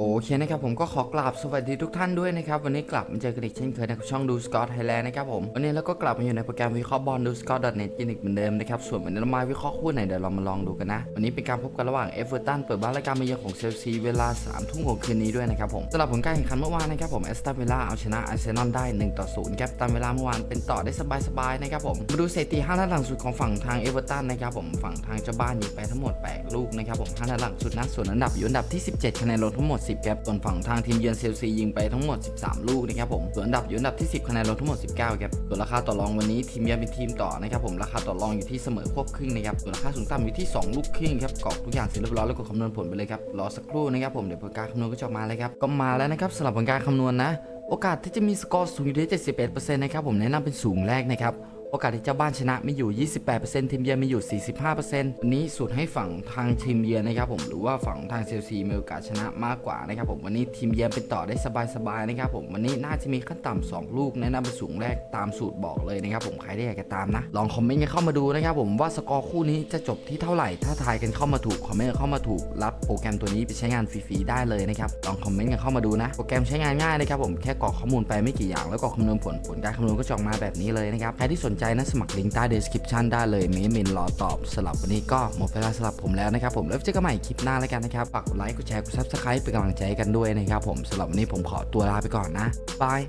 โอเคนะครับผมก็ขอกราบสวัสดีทุกท่านด้วยนะครับ วันนี้กลับมาเจอกันอีกเช่นเคยในช่องดูสกอตไทยแลนด์นะครับผม วันนี้เราก็กลับมาอยู่ในโปรแกรมวิเคราะห์บอลดูสกอตเน็ตกินอีกเหมือนเดิมนะครับ ส่วนวันนี้เรามาวิเคราะห์คู่ไหนเดี๋ยวเรามาลองดูกันนะ วันนี้เป็นการพบกันระหว่างเอเวอร์ตันเปิดบ้านและการมาเยือนของเชลซีเวลา3ามทุ่มของคืนนี้ด้วยนะครับผมสำหรับผลการแข่งขันเมื่อวานนะครับผมแอสตันวิลล่าเอาชนะอาร์เซนอลได้1ต่อ0ครับตามเวลาเมื่อวานเป็นต่อได้สบายๆนะครับผมมาดูสถิติ5นัดหลังสุดของฝั่งทางเอเวอร์ตันนะครับผมฝั่งทางเจ้าบ้านยิงไปทั้งหมดแปดลูกนะครับผม5นัดหลังสุดนะส่วนอันดับอยู่อันดับที่ 17คะแนนรวมทั้งหมด10ครับส่วนฝั่งทางทีมเยือนเชลซียิงไปทั้งหมด 13 ลูกนะครับผมส่วนอันดับอยู่อันดับที่ 10คะแนนรวมทั้งหมด 19ครับส่วนราคาต่อรองวันนี้ทีมเยือนเป็นทีมต่อนะครับผมราคาต่อรองอยู่ที่เสมอควบครึ่งนะครับส่วนราคาสูงต่ำอยู่ที่ 2 ลูกครึ่งครับกรอกทุกอย่างเสร็จเรียบร้อยแล้วก็คำนวณผลไปเลยครับรอสักครู่นะครับผมเดี๋ยวผลการคำนวณก็จะมาเลยครับก็มาแล้วนะครับสำหรับผลการคำนวณนะ โอกาสที่จะมีสกอร์สูงอยู่ที่71%นะครับผมแนะนำเป็นสูงแรกนะครับ โอกาสที่เจ้าบ้านชนะมีอยู่ 28%ทีมเยือนมีอยู่ 45%วันนี้สูตรให้ฝั่งทางทีมเยือนนะครับผมหรือว่าฝั่งทางเชลซีมีโอกาสชนะมากกว่านะครับผมวันนี้ทีมเยือนเป็นต่อได้สบายๆนะครับผมวันนี้น่าจะมีขั้นต่ำ2ลูกแนะนำเป็นสูงแรกตามสูตรบอกเลยนะครับผมใครได้อยากจะตามนะลองคอมเมนต์กันเข้ามาดูนะครับผมว่าสกอร์คู่นี้จะจบที่เท่าไหร่ถ้าทายกันเข้ามาถูกคอมเมนต์เข้ามาถูกรับโปรแกรมตัวนี้ไปใช้งานฟรีๆได้เลยนะครับลองคอมเมนต์กันเข้ามาดูนะโปรแกรมใช้งานง่ายนะครับผมแค่กรอกข้อมูลไปไม่กี่อย่างแล้วก็คำนวณผลผลการคำนวณก็จะออกมาแบบนี้เลยนะครับใครที่สนใจนะสมัครลิงก์ใต้ description ได้เลยเมนเมินรอตอบสำหรับวันนี้ก็หมดเวลาสำหรับผมแล้วนะครับผมแล้วเจอกันใหม่คลิปหน้าแล้วกันนะครับฝากกดไลค์กดแชร์กดซับสไครป์เป็นกำลังใจกันด้วยนะครับผมสำหรับวันนี้ผมขอตัวลาไปก่อนนะบาย